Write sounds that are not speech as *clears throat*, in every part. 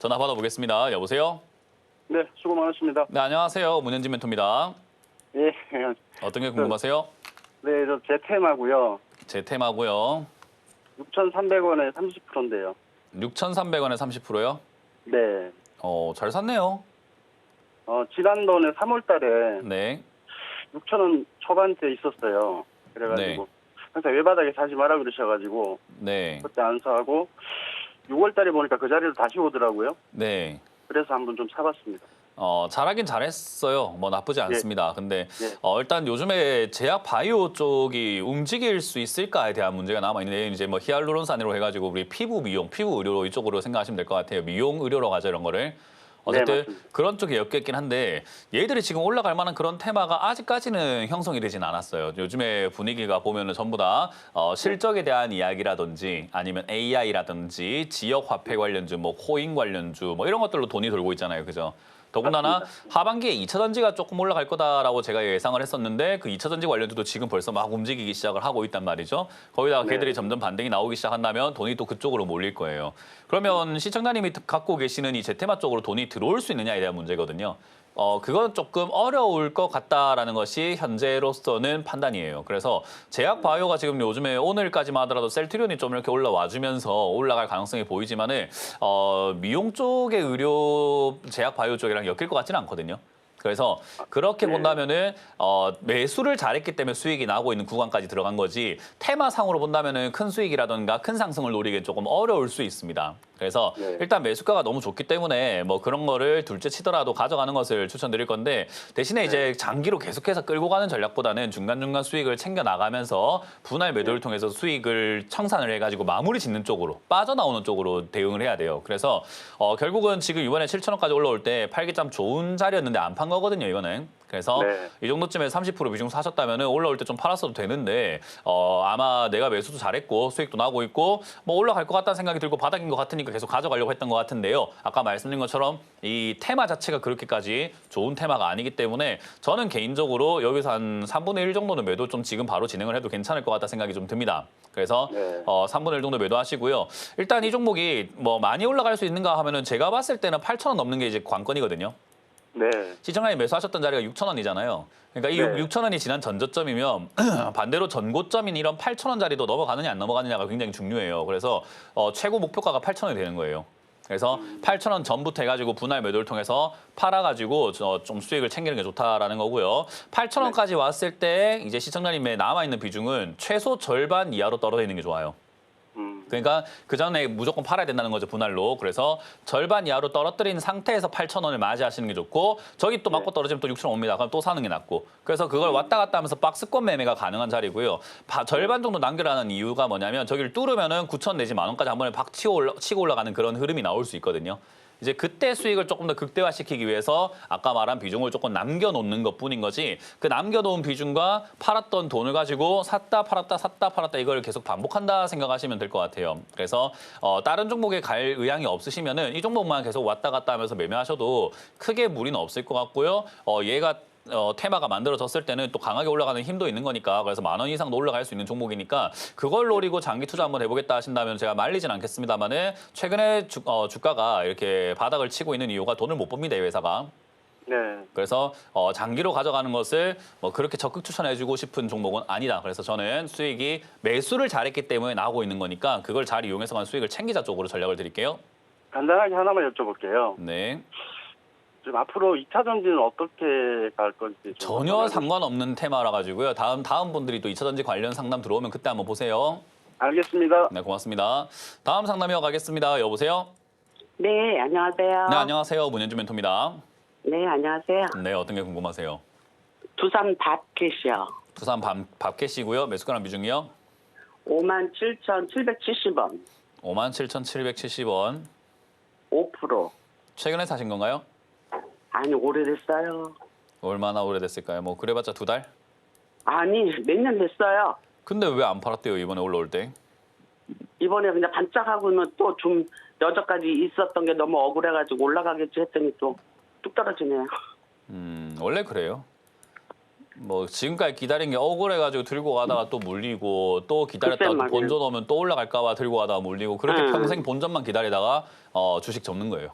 전화 받아보겠습니다. 여보세요? 네, 수고 많으십니다. 네, 안녕하세요. 문현진 멘토입니다. 예, 어떤 게 궁금하세요? 네, 저 제 테마고요. 제 테마고요. 6,300원에 30%인데요. 6,300원에 30%요? 네, 어, 잘 샀네요. 어, 지난번에 3월 달에 네. 6,000원 초반대 있었어요. 그래가지고 항상 외바닥에 사지 마라 그러셔가지고 네. 그때 안 사고 6월 달에 보니까 그 자리로 다시 오더라고요. 네. 그래서 한번 좀 사봤습니다. 어, 잘하긴 잘했어요. 뭐 나쁘지 않습니다. 근데 예. 어, 일단 요즘에 제약 바이오 쪽이 움직일 수 있을까에 대한 문제가 남아 있는데 이제 뭐 히알루론산으로 해가지고 우리 피부 미용, 피부 의료 이쪽으로 생각하시면 될 것 같아요. 미용 의료로 가죠 이런 거를. 어쨌든 맞습니다. 그런 쪽에 엮였긴 한데 얘들이 지금 올라갈 만한 그런 테마가 아직까지는 형성이 되진 않았어요. 요즘에 분위기가 보면은 전부 다 어, 실적에 대한 이야기라든지 아니면 AI라든지 지역 화폐 관련주, 뭐 코인 관련주 뭐 이런 것들로 돈이 돌고 있잖아요. 그죠? 더군다나 맞습니다. 하반기에 2차 전지가 조금 올라갈 거다라고 제가 예상을 했었는데 그 2차 전지 관련주도 지금 벌써 막 움직이기 시작을 하고 있단 말이죠. 거기다가 네. 걔들이 점점 반등이 나오기 시작한다면 돈이 또 그쪽으로 몰릴 거예요. 그러면 시청자님이 갖고 계시는 이 제테마 쪽으로 돈이 들어올 수 있느냐에 대한 문제거든요. 어, 그건 조금 어려울 것 같다라는 것이 현재로서는 판단이에요. 그래서 제약 바이오가 지금 요즘에 오늘까지만 하더라도 셀트리온이 좀 이렇게 올라와 주면서 올라갈 가능성이 보이지만은 어, 미용 쪽의 의료 제약 바이오 쪽이랑 엮일 것 같지는 않거든요. 그래서 그렇게 네. 본다면은 어, 매수를 잘했기 때문에 수익이 나고 있는 구간까지 들어간 거지 테마상으로 본다면은 큰 수익이라든가 큰 상승을 노리기 조금 어려울 수 있습니다. 그래서 네. 일단 매수가가 너무 좋기 때문에 뭐 그런 거를 둘째 치더라도 가져가는 것을 추천드릴 건데 대신에 이제 장기로 계속해서 끌고 가는 전략보다는 중간중간 수익을 챙겨 나가면서 분할 매도를 통해서 수익을 청산을 해가지고 마무리 짓는 쪽으로 빠져나오는 쪽으로 대응을 해야 돼요. 그래서 어, 결국은 지금 이번에 7천 원까지 올라올 때 팔기점 좋은 자리였는데 안 판 거거든요, 이거는. 그래서 네. 이 정도쯤에 30% 비중 사셨다면 올라올 때 좀 팔았어도 되는데 어, 아마 내가 매수도 잘했고 수익도 나고 있고 뭐 올라갈 것 같다는 생각이 들고 바닥인 것 같으니까 계속 가져가려고 했던 것 같은데요. 아까 말씀드린 것처럼 이 테마 자체가 그렇게까지 좋은 테마가 아니기 때문에 저는 개인적으로 여기서 한 3분의 1 정도는 매도 좀 지금 바로 진행을 해도 괜찮을 것 같다 생각이 좀 듭니다. 그래서 네. 어, 3분의 1 정도 매도하시고요. 일단 이 종목이 뭐 많이 올라갈 수 있는가 하면은 제가 봤을 때는 8,000원 넘는 게 이제 관건이거든요. 네, 시청자님 매수하셨던 자리가 6,000원이잖아요. 그러니까 이 네. 6,000원이 지난 전저점이면 *clears throat* 반대로 전고점인 이런 8,000원 자리도 넘어가느냐 안 넘어가느냐가 굉장히 중요해요. 그래서 어, 최고 목표가가 8,000원이 되는 거예요. 그래서 8,000원 전부터 해가지고 분할 매도를 통해서 팔아가지고 저좀 수익을 챙기는 게 좋다라는 거고요. 8,000원까지 왔을 때 이제 시청자님의 남아있는 비중은 최소 절반 이하로 떨어져 있는 게 좋아요. 음, 그러니까 그 전에 무조건 팔아야 된다는 거죠 분할로. 그래서 절반 이하로 떨어뜨린 상태에서 8천 원을 맞이하시는 게 좋고 저기 또 맞고 떨어지면 또 6천 원 옵니다. 그럼 또 사는 게 낫고. 그래서 그걸 왔다 갔다 하면서 박스권 매매가 가능한 자리고요. 바- 절반 정도 남겨라는 이유가 뭐냐면 저기를 뚫으면은 9천 내지 만 원까지 한 번에 박 치고, 올라, 치고 올라가는 그런 흐름이 나올 수 있거든요. 이제 그때 수익을 조금 더 극대화시키기 위해서 아까 말한 비중을 조금 남겨놓는 것뿐인 거지 그 남겨놓은 비중과 팔았던 돈을 가지고 샀다 팔았다 샀다 팔았다 이걸 계속 반복한다 생각하시면 될 것 같아요. 그래서 어, 다른 종목에 갈 의향이 없으시면은 이 종목만 계속 왔다 갔다 하면서 매매하셔도 크게 무리는 없을 것 같고요. 어, 얘가 어, 테마가 만들어졌을 때는 또 강하게 올라가는 힘도 있는 거니까 그래서 만 원 이상도 올라갈 수 있는 종목이니까 그걸 노리고 장기 투자 한번 해보겠다 하신다면 제가 말리진 않겠습니다만은 최근에 주, 어, 주가가 이렇게 바닥을 치고 있는 이유가 돈을 못 법니다 이 회사가 네, 그래서 어, 장기로 가져가는 것을 뭐 그렇게 적극 추천해주고 싶은 종목은 아니다. 그래서 저는 수익이 매수를 잘했기 때문에 나오고 있는 거니까 그걸 잘 이용해서만 수익을 챙기자 쪽으로 전략을 드릴게요. 간단하게 하나만 여쭤볼게요. 네. 지금 앞으로 2차 전지는 어떻게 갈 건지 좀 전혀 상관없는 테마라 가지고요. 다음 다음 분들이 또 2차 전지 관련 상담 들어오면 그때 한번 보세요. 알겠습니다. 네, 고맙습니다. 다음 상담 이어 가겠습니다. 여보세요? 네, 안녕하세요. 네, 안녕하세요. 문현주 멘토입니다. 네, 안녕하세요. 네, 어떤 게 궁금하세요? 두산 밥켓이요. 두산 밥, 밥캐시고요. 매수가랑 비중이요? 57,770원. 57,770원. 5%. 최근에 사신 건가요? 아니, 오래됐어요. 얼마나 오래됐을까요? 뭐 그래봤자 두 달? 아니, 몇 년 됐어요. 근데 왜 안 팔았대요 이번에 올라올 때? 이번에 그냥 반짝하고는 또 좀 여전까지 있었던 게 너무 억울해가지고 올라가겠지 했더니 또 뚝 떨어지네요. 음 원래 그래요. 뭐 지금까지 기다린 게 억울해가지고 들고 가다가 또 물리고 또 기다렸다가 글쎄 또 말이에요. 본전 오면 또 올라갈까봐 들고 가다가 물리고 그렇게 음. 평생 본전만 기다리다가 어, 주식 접는 거예요.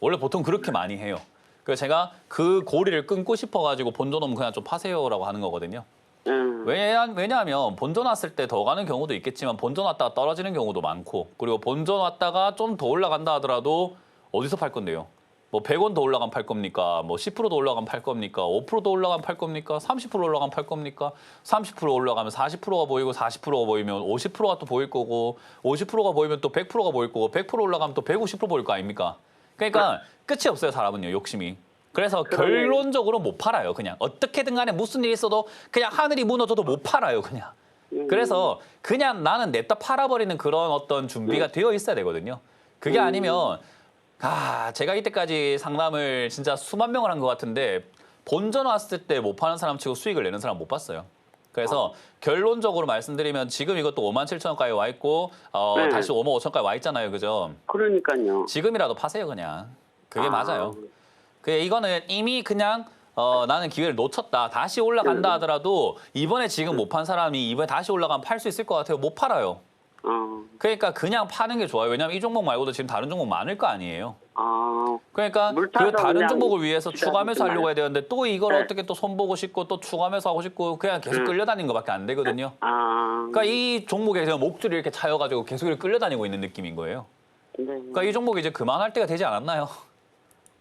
원래 보통 그렇게 많이 해요. 그래서 제가 그 고리를 끊고 싶어가지고 본전 오면 그냥 좀 파세요라고 하는 거거든요. 음. 왜냐, 왜냐하면 본전 왔을 때 더 가는 경우도 있겠지만 본전 왔다가 떨어지는 경우도 많고 그리고 본전 왔다가 좀 더 올라간다 하더라도 어디서 팔 건데요? 뭐 100원 더 올라가면 팔 겁니까? 뭐 10%더 올라가면 팔 겁니까? 5%더 올라가면 팔 겁니까? 30% 올라가면 팔 겁니까? 30% 올라가면 40%가 보이고 40%가 보이면 50%가 또 보일 거고 50%가 보이면 또 100%가 보일 거고 100% 올라가면 또 150% 보일 거 아닙니까? 그러니까 끝이 없어요 사람은요 욕심이. 그래서 그러네. 결론적으로 못 팔아요 그냥 어떻게든 간에 무슨 일이 있어도 그냥 하늘이 무너져도 못 팔아요 그냥. 음. 그래서 그냥 나는 냅다 팔아버리는 그런 어떤 준비가 되어 있어야 되거든요. 그게 아니면 아 제가 이때까지 상담을 진짜 수만 명을 한 것 같은데 본전 왔을 때 못 파는 사람 치고 수익을 내는 사람 못 봤어요. 그래서 결론적으로 말씀드리면 지금 이것도 5만 7천 원까지 와 있고 어, 네. 다시 5만 5천 원까지 와 있잖아요, 그죠? 그러니까요. 지금이라도 파세요 그냥. 그게 아. 맞아요. 그 이거는 이미 그냥 어, 나는 기회를 놓쳤다. 다시 올라간다 하더라도 이번에 지금 못 판 사람이 이번에 다시 올라가면 팔 수 있을 것 같아요. 못 팔아요. 어. 그러니까 그냥 파는 게 좋아요. 왜냐하면 이 종목 말고도 지금 다른 종목 많을 거 아니에요. 아. 그러니까 물그 다른 종목을 위해서 기다리지 추가 매수하려고 마요. 해야 되는데 또 이걸 네. 어떻게 또 손보고 싶고 또 추가 매수하고 싶고 그냥 계속 음. 끌려다니는 것밖에 안 되거든요. 아. 그러니까 이 종목에 그냥 목줄이 이렇게 차여가지고 계속 이렇게 끌려다니고 있는 느낌인 거예요. 네. 그러니까 이 종목이 이제 그만할 때가 되지 않았나요?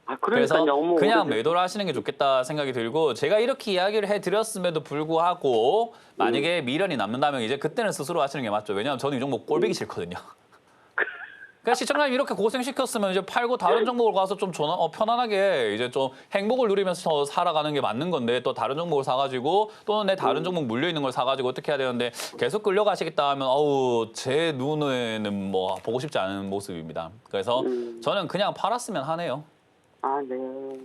아, 그래서 그러니까 너무 그냥 매도를 하시는 게 좋겠다 생각이 들고 제가 이렇게 이야기를 해드렸음에도 불구하고 만약에 음. 미련이 남는다면 이제 그때는 스스로 하시는 게 맞죠. 왜냐하면 저는 이 종목 꼴보기 싫거든요. *laughs* 그러니까 시청자님 이렇게 고생시켰으면 이제 팔고 다른 종목을 가서 좀 전화- 어, 편안하게 이제 좀 행복을 누리면서 살아가는 게 맞는 건데 또 다른 종목을 사가지고 또는 내 다른 종목 물려 있는 걸 사가지고 어떻게 해야 되는데 계속 끌려가시겠다 하면 어우 제 눈에는 뭐 보고 싶지 않은 모습입니다. 그래서 음. 저는 그냥 팔았으면 하네요. 아, 네.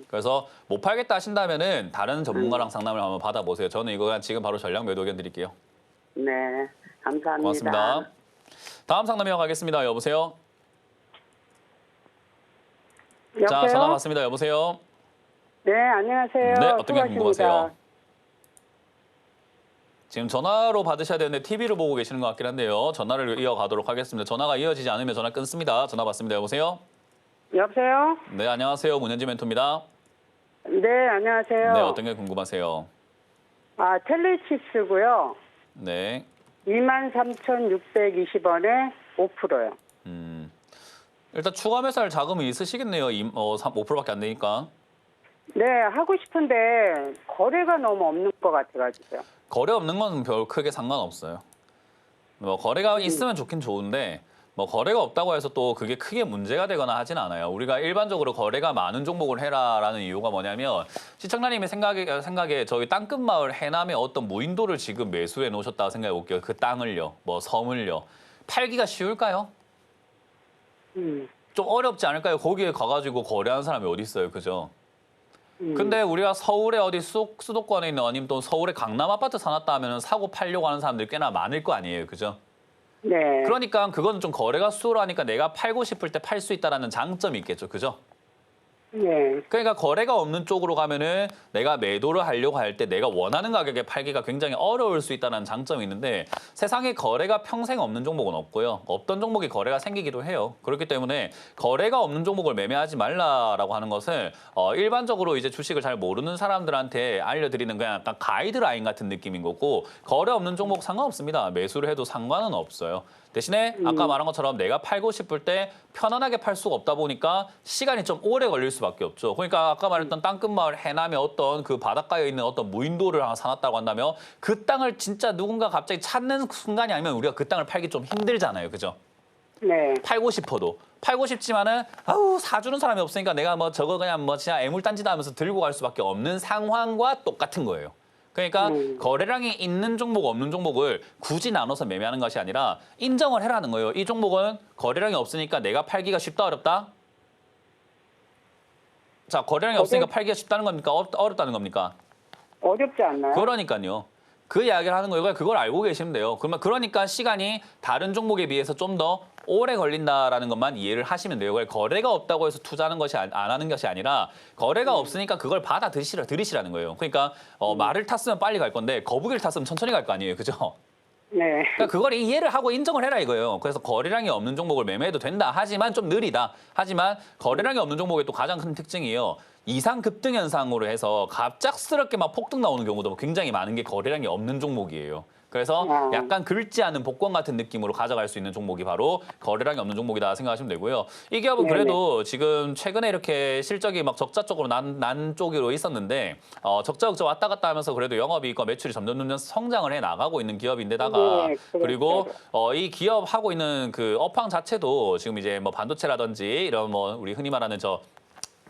그래서 못 팔겠다 하신다면은 다른 전문가랑 음. 상담을 한번 받아보세요. 저는 이거 그냥 지금 바로 전략 매도 의견 드릴게요. 네. 감사합니다. 고맙습니다. 다음 상담 이어 가겠습니다. 여보세요. 자, 여보세요? 전화 받습니다. 여보세요. 네, 안녕하세요. 네, 어떤 게 수고하십니다. 궁금하세요? 지금 전화로 받으셔야 되는데 TV를 보고 계시는 것 같긴 한데요. 전화를 이어가도록 하겠습니다. 전화가 이어지지 않으면 전화 끊습니다. 전화 받습니다. 여보세요. 여보세요? 네, 안녕하세요. 문현지 멘토입니다. 네, 안녕하세요. 네, 어떤 게 궁금하세요? 아, 텔레치스고요. 네. 23,620원에 5%요. 음. 일단 추가 매수할 자금이 있으시겠네요. 이- 어, 3, 5%밖에 안 되니까. 네, 하고 싶은데 거래가 너무 없는 것 같아가지고요. 거래 없는 건 별 크게 상관없어요. 뭐 거래가 있으면 좋긴 좋은데 뭐 거래가 없다고 해서 또 그게 크게 문제가 되거나 하진 않아요. 우리가 일반적으로 거래가 많은 종목을 해라라는 이유가 뭐냐면 시청자님의 생각에 생각에 저희 땅끝 마을 해남에 어떤 무인도를 지금 매수해 놓으셨다고 생각해 볼게요. 그 땅을요, 뭐 섬을요. 팔기가 쉬울까요? 음, 좀 어렵지 않을까요? 거기에 가가지고 거래하는 사람이 어디 있어요, 그죠? 음. 근데 우리가 서울에 어디 수, 수도권에 있는 아니면 또 서울에 강남 아파트 사놨다 하면 사고 팔려고 하는 사람들이 꽤나 많을 거 아니에요, 그죠? 네. 그러니까 그거는 좀 거래가 수월하니까 내가 팔고 싶을 때 팔 수 있다라는 장점이 있겠죠, 그죠? 네. 그러니까 거래가 없는 쪽으로 가면은 내가 매도를 하려고 할 때 내가 원하는 가격에 팔기가 굉장히 어려울 수 있다는 장점이 있는데 세상에 거래가 평생 없는 종목은 없고요. 없던 종목이 거래가 생기기도 해요. 그렇기 때문에 거래가 없는 종목을 매매하지 말라라고 하는 것을 어, 일반적으로 이제 주식을 잘 모르는 사람들한테 알려드리는 그냥 약간 가이드라인 같은 느낌인 거고 거래 없는 종목 상관없습니다. 매수를 해도 상관은 없어요. 대신에 아까 말한 것처럼 내가 팔고 싶을 때 편안하게 팔 수가 없다 보니까 시간이 좀 오래 걸릴 수밖에 없죠. 그러니까 아까 말했던 땅끝마을 해남의 어떤 그 바닷가에 있는 어떤 무인도를 하나 사놨다고 한다면 그 땅을 진짜 누군가 갑자기 찾는 순간이 아니면 우리가 그 땅을 팔기 좀 힘들잖아요. 그죠? 네. 팔고 싶어도 팔고 싶지만은 아우 사주는 사람이 없으니까 내가 뭐 저거 그냥 뭐 진짜 애물단지다 하면서 들고 갈 수밖에 없는 상황과 똑같은 거예요. 그러니까 음. 거래량이 있는 종목 없는 종목을 굳이 나눠서 매매하는 것이 아니라 인정을 해라는 거예요. 이 종목은 거래량이 없으니까 내가 팔기가 쉽다 어렵다? 자 거래량이 거래- 없으니까 팔기가 쉽다는 겁니까? 어렵, 어렵다는 겁니까? 어렵지 않나요? 그러니까요. 그 이야기를 하는 거예요. 그걸 알고 계시면 돼요. 그러면 그러니까 시간이 다른 종목에 비해서 좀 더 오래 걸린다라는 것만 이해를 하시면 돼요. 거래가 없다고 해서 투자하는 것이 안, 안 하는 것이 아니라 거래가 없으니까 그걸 받아 들이시라 들이시라는 거예요. 그러니까 어, 말을 탔으면 빨리 갈 건데 거북이를 탔으면 천천히 갈 거 아니에요. 그죠? 네. 그러니까 그걸 이해를 하고 인정을 해라 이거예요. 그래서 거래량이 없는 종목을 매매해도 된다. 하지만 좀 느리다. 하지만 거래량이 없는 종목의 또 가장 큰 특징이에요. 이상 급등 현상으로 해서 갑작스럽게 막 폭등 나오는 경우도 굉장히 많은 게 거래량이 없는 종목이에요. 그래서 아. 약간 긁지 않은 복권 같은 느낌으로 가져갈 수 있는 종목이 바로 거래량이 없는 종목이다 생각하시면 되고요. 이 기업은 네네. 그래도 지금 최근에 이렇게 실적이 막 적자 쪽으로 난, 난 쪽으로 있었는데 어, 적자 적자 왔다 갔다 하면서 그래도 영업이익과 매출이 점점 점점 성장을 해 나가고 있는 기업인데다가 네, 그렇죠. 그리고 어, 이 기업 하고 있는 그 업황 자체도 지금 이제 뭐 반도체라든지 이런 뭐 우리 흔히 말하는 저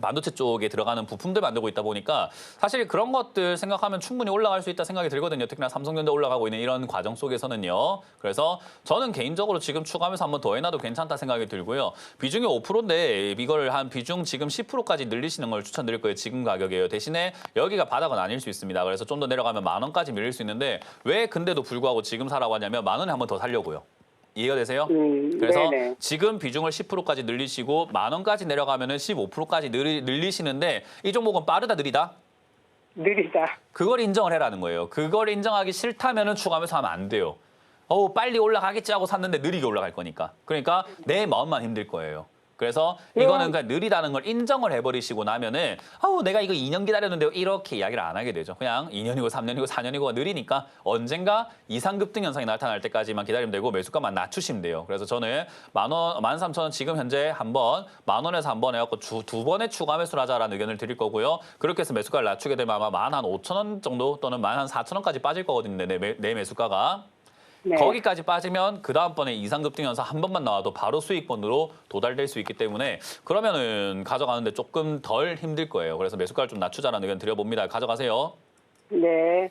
반도체 쪽에 들어가는 부품들 만들고 있다 보니까 사실 그런 것들 생각하면 충분히 올라갈 수 있다 생각이 들거든요. 특히나 삼성전자 올라가고 있는 이런 과정 속에서는요. 그래서 저는 개인적으로 지금 추가하면서 한번 더 해놔도 괜찮다 생각이 들고요. 비중이 5%인데 이거를 한 비중 지금 10%까지 늘리시는 걸 추천드릴 거예요. 지금 가격이에요. 대신에 여기가 바닥은 아닐 수 있습니다. 그래서 좀 더 내려가면 만 원까지 밀릴 수 있는데 왜 근데도 불구하고 지금 사라고 하냐면 만 원에 한번 더 살려고요. 이해가 되세요? 음, 그래서 네네. 지금 비중을 10%까지 늘리시고 만 원까지 내려가면은 15%까지 늘리, 늘리시는데 이 종목은 빠르다 느리다? 느리다. 그걸 인정을 해라는 거예요. 그걸 인정하기 싫다면은 추가하면서 하면 안 돼요. 어우 빨리 올라가겠지 하고 샀는데 느리게 올라갈 거니까. 그러니까 내 마음만 힘들 거예요. 그래서 이거는 그냥 느리다는 걸 인정을 해버리시고 나면은 아우 내가 이거 2년 기다렸는데 이렇게 이야기를 안 하게 되죠. 그냥 2년이고 3년이고 4년이고 느리니까 언젠가 이상 급등 현상이 나타날 때까지만 기다리면 되고 매수가만 낮추시면 돼요. 그래서 저는 만 원, 만 삼천 원 지금 현재 한 번 만 원에서 한 번 해갖고 주, 두 번의 추가 매수를 하자라는 의견을 드릴 거고요. 그렇게 해서 매수가를 낮추게 되면 아마 만 한 오천 원 정도 또는 만 한 사천 원까지 빠질 거거든요. 내, 매- 내 매수가가. 네. 거기까지 빠지면 그 다음번에 이상급등 현상 한 번만 나와도 바로 수익권으로 도달될 수 있기 때문에 그러면은 가져가는데 조금 덜 힘들 거예요. 그래서 매수가를 좀 낮추자라는 의견 드려봅니다. 가져가세요. 네.